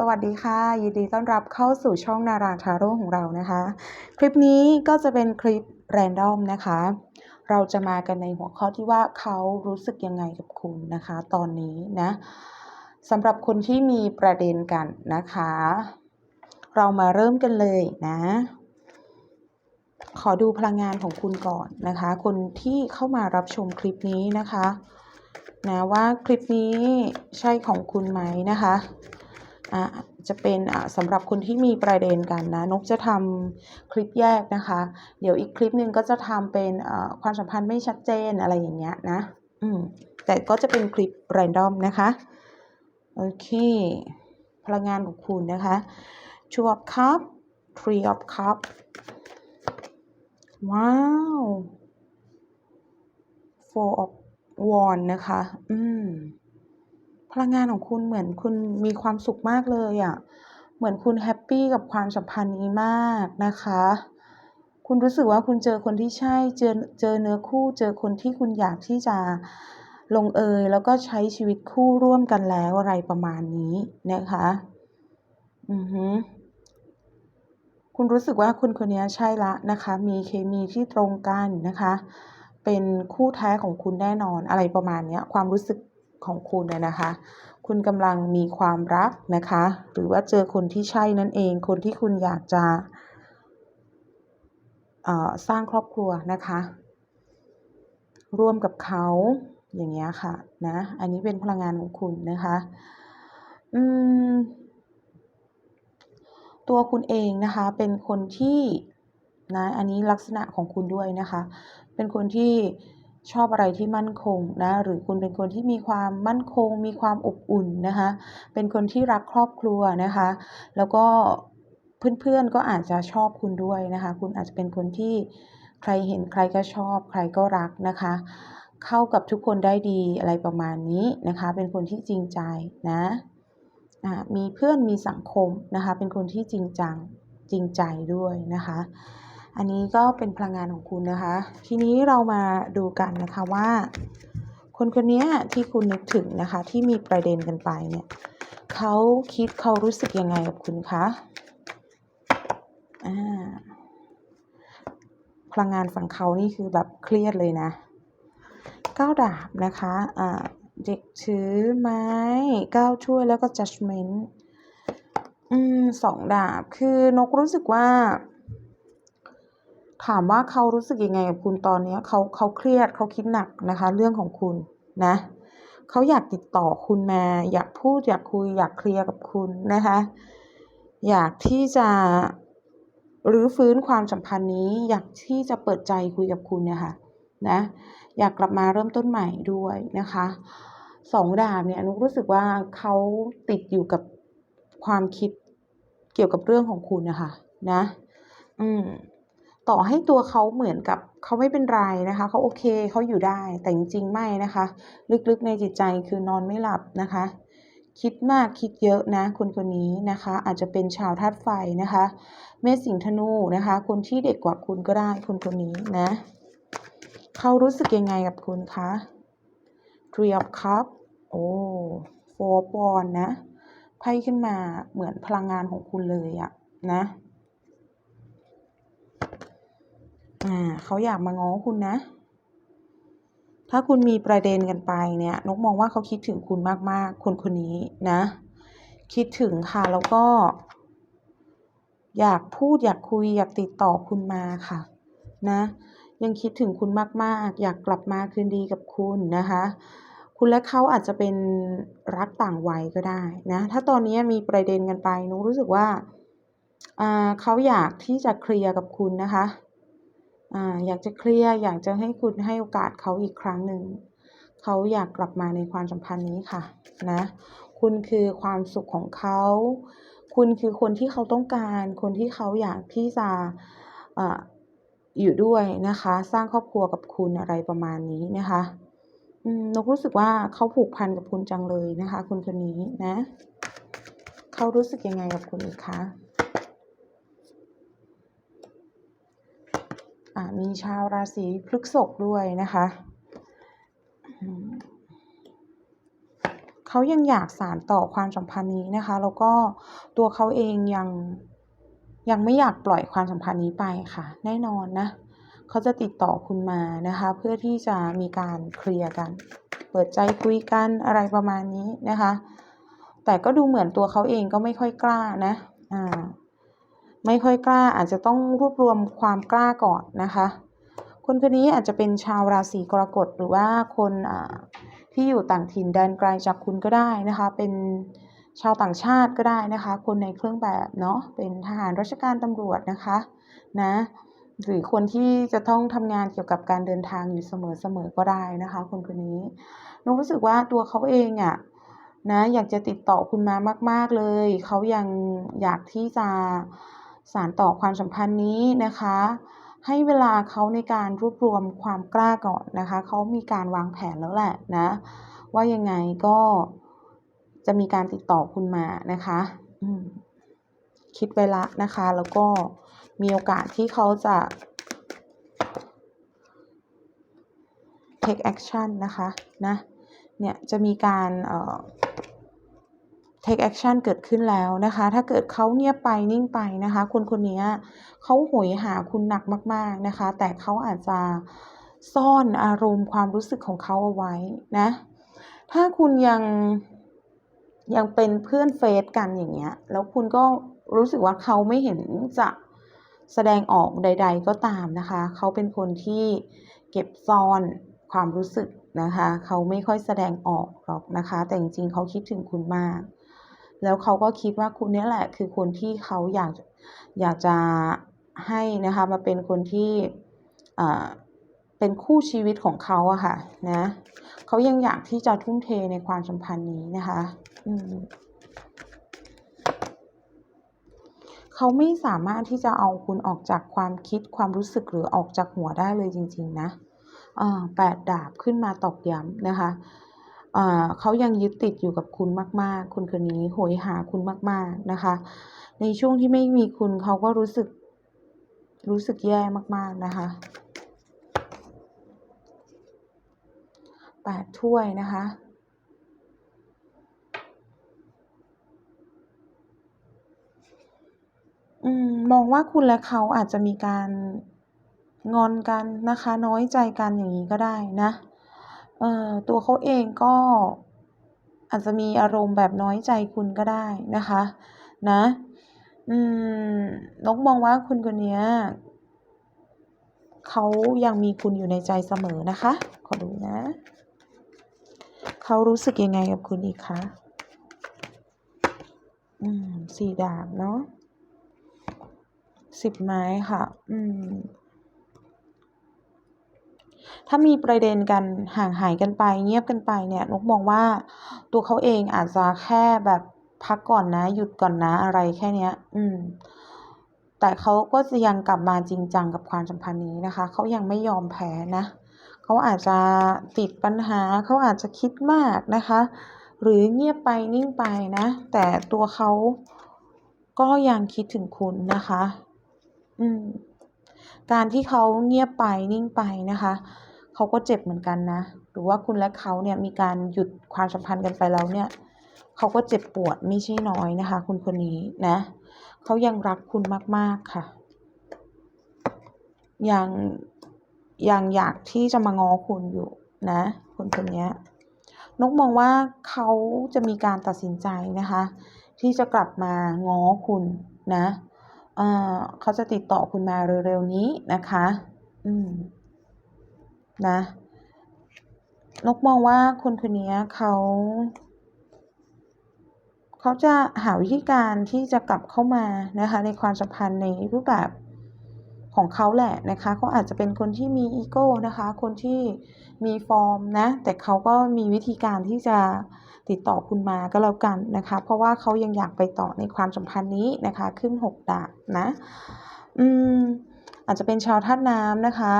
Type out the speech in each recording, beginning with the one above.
สวัสดีค่ะ ยินดีต้อนรับเข้าสู่ช่องนาราทาโร่ของเรานะคะ คลิปนี้ก็จะเป็นคลิปแรนดอมนะคะ เราจะมากันในหัวข้อที่ว่าเขารู้สึกยังไงกับคุณนะคะ ตอนนี้นะสำหรับคนที่มีประเด็นกันนะคะ เรามาเริ่มกันเลยนะ ขอดูพลังงานของคุณก่อนนะคะ คนที่เข้ามารับชมคลิปนี้นะคะนะว่าคลิปนี้ใช่ของคุณไหมนะคะอะ จะเป็นสำหรับคนที่มีประเด็นกันนะนกจะทำคลิปแยกนะคะ เดี๋ยวอีกคลิปหนึ่งก็จะทำเป็นความสัมพันธ์ไม่ชัดเจนอะไรอย่างเงี้ยนะอืมแต่ก็จะเป็นคลิปแรนดอมนะคะโอเคพลังงานของคุณนะคะ two of cup three of cup ว้าว four of wand นะคะ อืม ลังงานของคุณเหมือนคุณมีความสุขมากเลยอะ่ะ เหมือนคุณแฮปปี้กับความสัมพันธ์นี้มากนะคะ คุณรู้สึกว่าคุณเจอคนที่ใช่ เจอเจอเนื้อคู่ เจอคนที่คุณอยากที่จะลงเอยแล้วก็ใช้ชีวิตคู่ร่วมกันแล้วอะไรประมาณนี้นะคะ อือฮึคุณรู้สึกว่าคุณคนนี้ใช่ละนะคะ มีเคมีที่ตรงกันนะคะ เป็นคู่แท้ของคุณแน่นอนอะไรประมาณนี้ความรู้สึก ของคุณเนี่ยนะคะ คุณกำลังมีความรักนะคะ หรือว่าเจอคนที่ใช่นั่นเอง คนที่คุณอยากจะสร้างครอบครัวนะคะ ร่วมกับเขาอย่างเงี้ยค่ะนะอันนี้เป็นพลังงานของคุณนะคะอืมตัวคุณเองนะคะเป็นคนที่นะอันนี้ลักษณะของคุณด้วยนะคะ เป็นคนที่ ชอบอะไรที่มั่นคงนะหรือคุณเป็นคนที่มีความมั่นคง มีความอบอุ่นนะคะเป็นคนที่รักครอบครัวนะคะ แล้วก็เพื่อนๆก็อาจจะชอบคุณด้วยนะคะ คุณอาจจะเป็นคนที่ใครเห็นใครก็ชอบ ใครก็รักนะคะ เข้ากับทุกคนได้ดีอะไรประมาณนี้นะคะ เป็นคนที่จริงใจนะมีเพื่อนมีสังคมนะคะ เป็นคนที่จริงจังจริงใจด้วยนะคะ อันนี้ก็เป็นพลังงานของคุณนะคะ ทีนี้เรามาดูกันนะคะว่า คนคนนี้ที่คุณนึกถึงนะคะ ที่มีประเด็นกันไปเนี่ยเขาคิดเขารู้สึกยังไงกับคุณคะอ่าพลังงานฝั่งเขานี่คือแบบเครียดเลยนะก้าวดาบนะคะอ่าเด็กถือไม้ก้าวช่วยแล้วก็ judgment อืมสองดาบคือนกรู้สึกว่า ถามว่าเขารู้สึกยังไงกับคุณตอนนี้เขาเขาเครียดเขาคิดหนักนะคะ เรื่องของคุณนะเขาอยากติดต่อคุณมา อยากพูดอยากคุย อยากเคลียร์กับคุณนะคะ อยากที่จะหรือฟื้นความสัมพันธ์นี้ อยากที่จะเปิดใจคุยกับคุณเนี่ยค่ะนะอยากกลับมาเริ่มต้นใหม่ด้วยนะคะสองดาบเนี่ยนุกรู้สึกว่าเขาติดอยู่กับความคิดเกี่ยวกับเรื่องของคุณนะคะนะ อืม ต่อให้ตัวเขาเหมือนกับเขาไม่เป็นไรนะคะเขาโอเคเขาอยู่ได้แต่จริงๆไม่นะคะ ลึกๆในจิตใจคือนอนไม่หลับนะคะ คิดมากคิดเยอะนะคนคนนี้นะคะ อาจจะเป็นชาวธาตุไฟนะคะเมษสิงธนูนะคะ คนที่เด็กกว่าคุณก็ได้คนคนนี้นะเขารู้สึกยังไงกับคุณคะ Three of Cups โอ้ Four of Wands นะไพ่ขึ้นมาเหมือนพลังงานของคุณเลยอะนะ อ่าเขาอยากมาง้อคุณนะ ถ้าคุณมีประเด็นกันไปเนี่ยนกมองว่าเขาคิดถึงคุณมากๆ คนคนนี้นะ คิดถึงค่ะแล้วก็ อยากพูดอยากคุยอยากติดต่อคุณมาค่ะ นะ ยังคิดถึงคุณมากๆ อยากกลับมาคืนดีกับคุณนะคะคุณและเขาอาจจะเป็นรักต่างวัยก็ได้นะ ถ้าตอนนี้มีประเด็นกันไปนุรู้สึกว่าเขาอยากที่จะเคลียร์กับคุณนะคะ ออยากจะเคลียร์อยากจะให้คุณให้โอกาสเขาอีกครั้งหนึ่งเขาอยากกลับมาในความสัมพันธ์นี้ค่ะนะคุณคือความสุขของเขา คุณคือคนที่เขาต้องการ คนที่เขาอยากที่จะอยู่ด้วยนะคะ สร้างครอบครัวกับคุณอะไรประมาณนี้นะคะนกรู้สึกว่าเขาผูกพันกับคุณจังเลยนะคะ คุณคนนี้นะ เขารู้สึกยังไงกับคุณอีกคะอ่า มีชาวราศีพฤษภด้วยนะคะเขายังอยากสานต่อความสัมพันธ์นี้นะคะ แล้วก็ตัวเขาเองยังยังไม่อยากปล่อยความสัมพันธ์นี้ไปค่ะ แน่นอนนะเขาจะติดต่อคุณมานะคะ เพื่อที่จะมีการเคลียร์กัน เปิดใจคุยกันอะไรประมาณนี้นะคะ แต่ก็ดูเหมือนตัวเขาเองก็ไม่ค่อยกล้านะ อ่า ไม่ค่อยกล้าอาจจะต้องรวบรวมความกล้าก่อนนะคะ คนคนนี้อาจจะเป็นชาวราศีกรกฎหรือว่าคนที่อยู่ต่างถิ่นแดนไกลจากคุณก็ได้นะคะ เป็นชาวต่างชาติก็ได้นะคะ คนในเครื่องแบบเนาะเป็นทหารราชการตำรวจนะคะนะหรือคนที่จะต้องทำงานเกี่ยวกับการเดินทางอยู่เสมอๆก็ได้นะคะ คนคนนี้นุรู้สึกว่าตัวเขาเองอะ่ะนะอยากจะติดต่อคุณมามาก ๆเลย เขายังอยากที่จะ สานต่อความสัมพันธ์นี้นะคะ ให้เวลาเขาในการรวบรวมความกล้าก่อนนะคะเขามีการวางแผนแล้วแหละนะว่ายังไงก็จะมีการติดต่อคุณมานะคะคิดไว้ละนะคะ แล้วก็มีโอกาสที่เขาจะ take action นะคะนะเนี่ยจะมีการเอ่อ take action เกิดขึ้นแล้วนะคะ ถ้าเกิดเขาเงียบไปนิ่งไปนะคะ คนคนนี้เขาโหยหาคุณหนักมาก ๆนะคะ แต่เขาอาจจะซ่อนอารมณ์ความรู้สึกของเขาเอาไว้นะ ถ้าคุณยังยังเป็นเพื่อนเฟซกันอย่างเงี้ย แล้วคุณก็รู้สึกว่าเขาไม่เห็นจะแสดงออกใด ๆ ก็ตามนะคะ เขาเป็นคนที่เก็บซ่อนความรู้สึกนะคะ เขาไม่ค่อยแสดงออกหรอกนะคะ แต่จริงๆ เขาคิดถึงคุณมาก แล้วเขาก็คิดว่าคุณนี่แหละ คือคนที่เขาอยากอยากจะให้นะคะมาเป็นคนที่เป็นคู่ชีวิตของเขาอะค่ะนะเขายังอยากที่จะทุ่มเทในความสัมพันธ์นี้นะคะอืมเขาไม่สามารถที่จะเอาคุณออกจากความคิดความรู้สึกหรือออกจากหัวได้เลยจริง ๆ นะแปดดาบขึ้นมาตอกย้ำนะคะ เขายังยึดติดอยู่กับคุณมาก ๆคุณคนนี้โหยหาคุณมาก ๆ นะคะ ในช่วงที่ไม่มีคุณเขาก็รู้สึก รู้สึกแย่มาก ๆ นะคะแปดถ้วยนะคะอืมมองว่าคุณและเขาอาจจะมีการงอนกันนะคะ น้อยใจกันอย่างนี้ก็ได้นะ ตัวเขาเองก็อาจจะมีอารมณ์แบบน้อยใจคุณก็ได้นะคะ นะ อืมนกมองว่าคุณคนนี้เขายังมีคุณอยู่ในใจเสมอนะคะ ขอดูนะ เขารู้สึกยังไงกับคุณอีกคะ อืม สี่ดาบเนาะสิบไม้ค่ะ อืม ถ้ามีประเด็นกันห่างหายกันไป เงียบกันไปเนี่ยนกมองว่าตัวเขาเองอาจจะแค่แบบพักก่อนนะ หยุดก่อนนะอะไรแค่เนี้ย อืม แต่เขาก็จะยังกลับมาจริงจังกับความสัมพันธ์นี้นะคะ เขายังไม่ยอมแพ้นะ เขาอาจจะติดปัญหา เขาอาจจะคิดมากนะคะ หรือเงียบไปนิ่งไปนะ แต่ตัวเขาก็ยังคิดถึงคุณนะคะ อืม การที่เขาเงียบไปนิ่งไปนะคะ เขาก็เจ็บเหมือนกันนะ หรือว่าคุณและเขาเนี่ยมีการหยุดความสัมพันธ์กันไปแล้วเนี่ยเขาก็เจ็บปวดไม่ใช่น้อยนะคะ คุณคนนี้นะเขายังรักคุณมาก ๆค่ะ ยังยังอยากที่จะมาง้อคุณอยู่นะคนคนนี้นกมองว่าเขาจะมีการตัดสินใจนะคะ ที่จะกลับมาง้อคุณนะเขาจะติดต่อคุณมาเร็วๆนี้นะคะ อืม นะ นกมองว่าคนคนนี้เขาเขาจะหาวิธีการที่จะกลับเข้ามานะคะ ในความสัมพันธ์ในรูปแบบของเขาแหละนะคะเขาอาจจะเป็นคนที่มีอีโก้นะคะ คนที่มีฟอร์มนะ แต่เขาก็มีวิธีการที่จะติดต่อคุณมาก็แล้วกันนะคะ เพราะว่าเขายังอยากไปต่อในความสัมพันธ์นี้นะคะ ขึ้นหกดาบนะ อืมอาจจะเป็นชาวธาตุน้ำนะคะ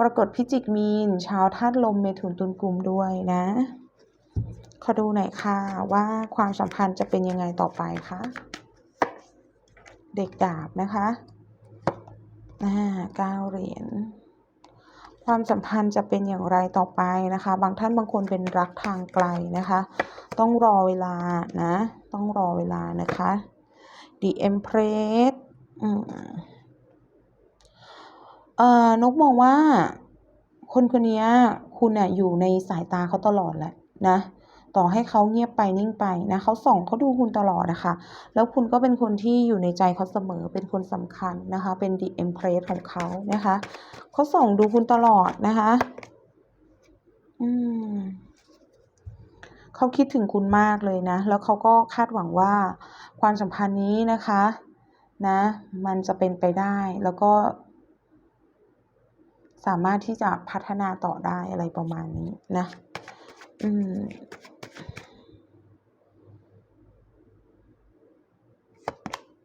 กรกฎพิจิกมีน ชาวธาตุลมเมถุนตุลกลุ่มด้วยนะ ขอดูหน่อยค่ะว่าความสัมพันธ์จะเป็นยังไงต่อไปคะเด็กดาบนะคะอ่าเก้าเหรียญคความสัมพันธ์จะเป็นอย่างไรต่อไปนะคะ บางท่านบางคนเป็นรักทางไกลนะคะ ต้องรอเวลานะ ต้องรอเวลานะคะ The Empress อืม เอ่อนกมองว่าคนคนนี้คุณน่ะอยู่ในสายตาเขาตลอดแหละนะ ต่อให้เขาเงียบไปนิ่งไปนะเขาส่องเขาดูคุณตลอดนะคะ แล้วคุณก็เป็นคนที่อยู่ในใจเขาเสมอเป็นคนสำคัญนะคะ เป็น The Empress ของเขานะคะเขาส่องดูคุณตลอดนะคะ อืมเขาคิดถึงคุณมากเลยนะ แล้วเขาก็คาดหวังว่าความสัมพันธ์นี้นะคะ นะ มันจะเป็นไปได้แล้วก็ สามารถที่จะพัฒนาต่อได้อะไรประมาณนี้นะ อืม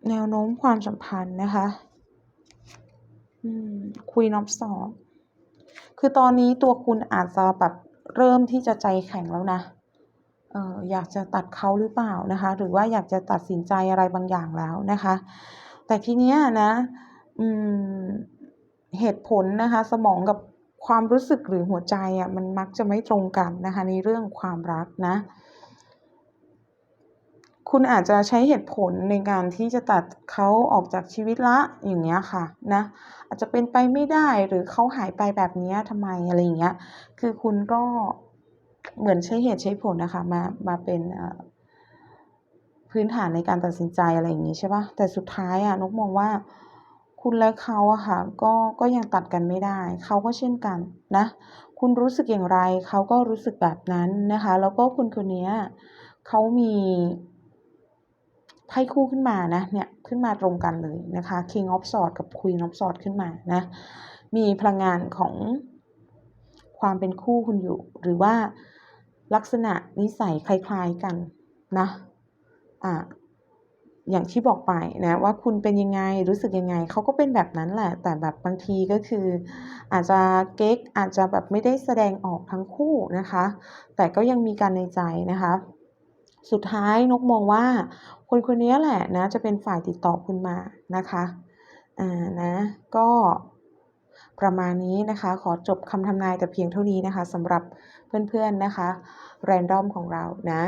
แนวโน้มความสัมพันธ์นะคะอืม Queen of Swords คือตอนนี้ตัวคุณอาจจะแบบเริ่มที่จะใจแข็งแล้วนะเอออยากจะตัดเขาหรือเปล่านะคะ หรือว่าอยากจะตัดสินใจอะไรบางอย่างแล้วนะคะ แต่ทีเนี้ยนะ อืม เหตุผลนะคะ สมองกับความรู้สึกหรือหัวใจอะมันมักจะไม่ตรงกันนะคะในเรื่องความรักนะ คุณอาจจะใช้เหตุผลในการที่จะตัดเขาออกจากชีวิตล้วอย่างเงี้ยค่ะนะอาจจะเป็นไปไม่ได้หรือเขาหายไปแบบนี้ทำไมอะไรอย่างเงี้ยคือคุณก็เหมือนใช้เหตุใช้ผลนะคะมามาเป็นพื้นฐานในการตัดสินใจอะไรอย่างงี้ใช่ปล่าแต่สุดท้ายอะนกมองว่า คุณและเขาอะค่ะก็ก็ยังตัดกันไม่ได้ เขาก็เช่นกันนะ คุณรู้สึกอย่างไร เขาก็รู้สึกแบบนั้นนะคะ แล้วก็คนคนนี้เขามีไพ่คู่ขึ้นมานะเนี่ยขึ้นมาตรงกันเลยนะคะ King of Swords กับ Queen of Swords ขึ้นมานะ มีพลังงานของความเป็นคู่คุณอยู่ หรือว่าลักษณะนิสัยคล้าย ๆกันนะ อ่า อย่างที่บอกไปนะว่าคุณเป็นยังไงรู้สึกยังไงเขาก็เป็นแบบนั้นแหละ แต่แบบบางทีก็คือ อาจจะเก๊กอาจจะแบบไม่ได้แสดงออกทั้งคู่นะคะ แต่ก็ยังมีกันในใจนะคะ สุดท้ายนกมองว่า คนคนนี้แหละนะจะเป็นฝ่ายติดต่อคุณมานะคะอ่านะก็ประมาณนี้นะคะ ขอจบคำทำนายแต่เพียงเท่านี้นะคะสำหรับเพื่อนๆนะคะ random ของเรานะ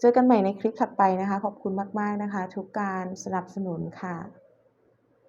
เจอกันใหม่ในคลิปถัดไปนะคะ ขอบคุณมาก ๆ นะคะ ทุกการสนับสนุนค่ะ